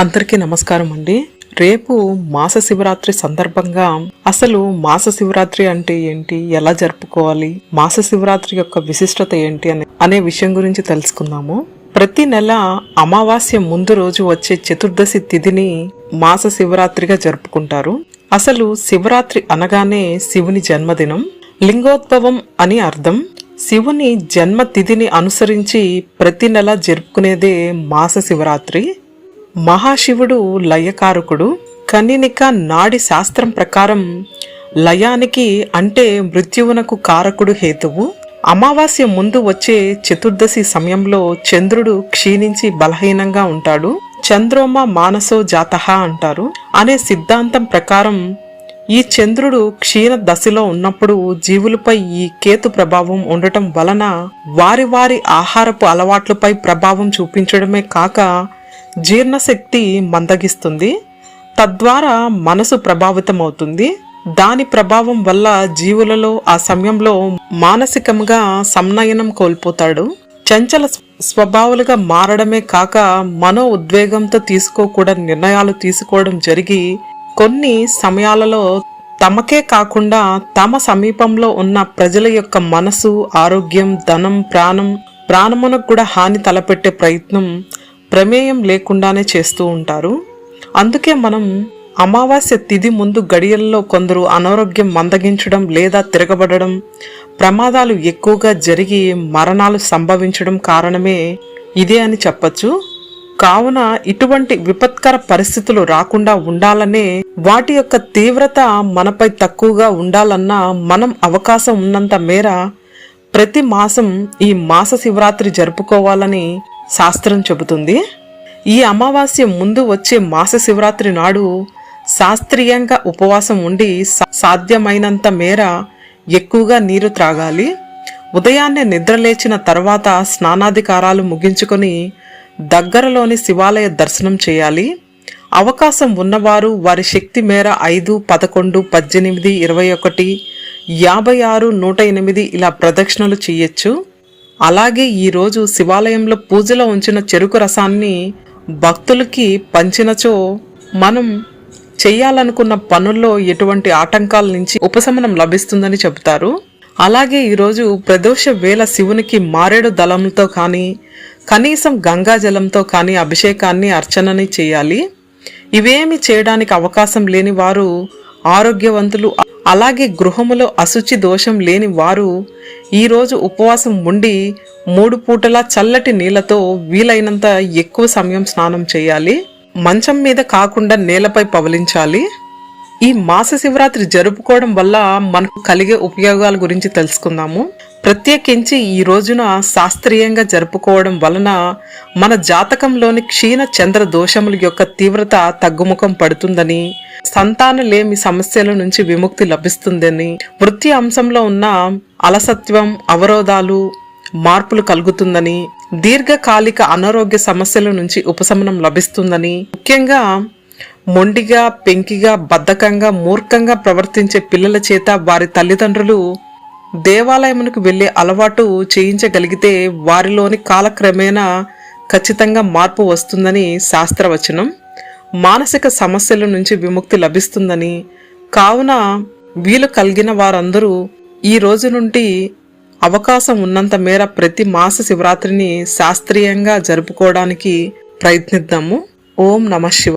అందరికీ నమస్కారం అండి. రేపు మాస శివరాత్రి సందర్భంగా అసలు మాస శివరాత్రి అంటే ఏంటి? ఎలా జరుపుకోవాలి? మాస శివరాత్రి యొక్క విశిష్టత ఏంటి? అనే అనే విషయం గురించి తెలుసుకుందాము. ప్రతి నెల అమావాస్య ముందు రోజు వచ్చే చతుర్దశి తిథిని మాస శివరాత్రిగా జరుపుకుంటారు. అసలు శివరాత్రి అనగానే శివుని జన్మదినం లింగోద్భవం అని అర్థం. శివుని జన్మ తిథిని అనుసరించి ప్రతి నెల జరుపుకునేదే మాస శివరాత్రి. మహాశివుడు లయకారకుడు. కన్నినిక నాడి శాస్త్రం ప్రకారం లయానికి అంటే మృత్యువునకు కారకుడు హేతువు. అమావాస్య ముందు వచ్చే చతుర్దశి సమయంలో చంద్రుడు క్షీణించి బలహీనంగా ఉంటాడు. చంద్రోమ మానసో జాత అంటారు. అనే సిద్ధాంతం ప్రకారం ఈ చంద్రుడు క్షీణ దశలో ఉన్నప్పుడు జీవులపై ఈ కేతు ప్రభావం ఉండటం వలన వారి వారి ఆహారపు అలవాట్లపై ప్రభావం చూపించడమే కాక జీర్ణశక్తి మందగిస్తుంది. తద్వారా మనసు ప్రభావితమవుతుంది. దాని ప్రభావం వల్ల జీవులలో ఆ సమయంలో మానసికంగా సంనయనం కోల్పోతాడు. చంచల స్వభావాలుగా మారడమే కాక మనో ఉద్వేగంతో తీసుకోకూడని నిర్ణయాలు తీసుకోవడం జరిగి కొన్ని సమయాలలో తమకే కాకుండా తమ సమీపంలో ఉన్న ప్రజల యొక్క మనసు ఆరోగ్యం ధనం ప్రాణం ప్రాణమునకు కూడా హాని తలపెట్టే ప్రయత్నం ప్రమేయం లేకుండానే చేస్తూ ఉంటారు. అందుకే మనం అమావాస్య తిథి ముందు గడియల్లో కొందరు అనారోగ్యం మందగించడం లేదా తిరగబడడం ప్రమాదాలు ఎక్కువగా జరిగి మరణాలు సంభవించడం కారణమే ఇదే అని చెప్పచ్చు. కావున ఇటువంటి విపత్కర పరిస్థితులు రాకుండా ఉండాలనే వాటి యొక్క తీవ్రత మనపై తక్కువగా ఉండాలన్నా మనం అవకాశం ఉన్నంత మేర ప్రతి మాసం ఈ మాస శివరాత్రి జరుపుకోవాలని శాస్త్రం చెబుతుంది ఈ అమావాస్య ముందు వచ్చే మాస శివరాత్రి నాడు శాస్త్రీయంగా ఉపవాసం ఉండి సాధ్యమైనంత మేర ఎక్కువగా నీరు త్రాగాలి. ఉదయాన్నే నిద్రలేచిన తర్వాత స్నానాధికారాలు ముగించుకొని దగ్గరలోని శివాలయ దర్శనం చేయాలి. అవకాశం ఉన్నవారు వారి శక్తి మేర ఐదు పదకొండు పద్దెనిమిది ఇరవై ఒకటి యాభై ఆరు నూట ఎనిమిది ఇలా ప్రదక్షిణలు చేయొచ్చు. అలాగే ఈరోజు శివాలయంలో పూజలో ఉంచిన చెరుకు రసాన్ని భక్తులకి పంచినచో మనం చేయాలనుకున్న పనుల్లో ఎటువంటి ఆటంకాల నుంచి ఉపశమనం లభిస్తుందని చెబుతారు. అలాగే ఈరోజు ప్రదోష వేళ శివునికి మారేడు దళంతో కానీ కనీసం గంగాజలంతో కానీ అభిషేకాన్ని అర్చనని చేయాలి. ఇవేమి చేయడానికి అవకాశం లేని వారు ఆరోగ్యవంతులు. అలాగే గృహములో అశుచి దోషం లేని వారు ఈరోజు ఉపవాసం ఉండి మూడు పూటలా చల్లటి నీళ్ళతో వీలైనంత ఎక్కువ సమయం స్నానం చేయాలి. మంచం మీద కాకుండా నేలపై పవలించాలి. ఈ మాస శివరాత్రి జరుపుకోవడం వల్ల మనకు కలిగే ఉపయోగాల గురించి తెలుసుకుందాము. ప్రత్యేకించి ఈ రోజున శాస్త్రీయంగా జరుపుకోవడం వలన మన జాతకంలోని క్షీణ చంద్ర దోషముల యొక్క తీవ్రత తగ్గుముఖం పడుతుందని సంతానలేమి సమస్యల నుంచి విముక్తి లభిస్తుందని వృత్తి అంశంలో ఉన్న అలసత్వం అవరోధాలు మార్పులు కలుగుతుందని దీర్ఘకాలిక అనారోగ్య సమస్యల నుంచి ఉపశమనం లభిస్తుందని ముఖ్యంగా మొండిగా పెంకిగా బద్ధకంగా మూర్ఖంగా ప్రవర్తించే పిల్లల చేత వారి తల్లిదండ్రులు దేవాలయమునకు వెళ్ళే అలవాటు చేయించగలిగితే వారిలోని కాలక్రమేణా ఖచ్చితంగా మార్పు వస్తుందని శాస్త్రవచనం. మానసిక సమస్యల నుంచి విముక్తి లభిస్తుందని కావున వీలు కలిగిన వారందరూ ఈ రోజు నుండి అవకాశం ఉన్నంత మేర ప్రతి మాస శివరాత్రిని శాస్త్రీయంగా జరుపుకోవడానికి ప్రయత్నిద్దాము. ఓం నమ శివ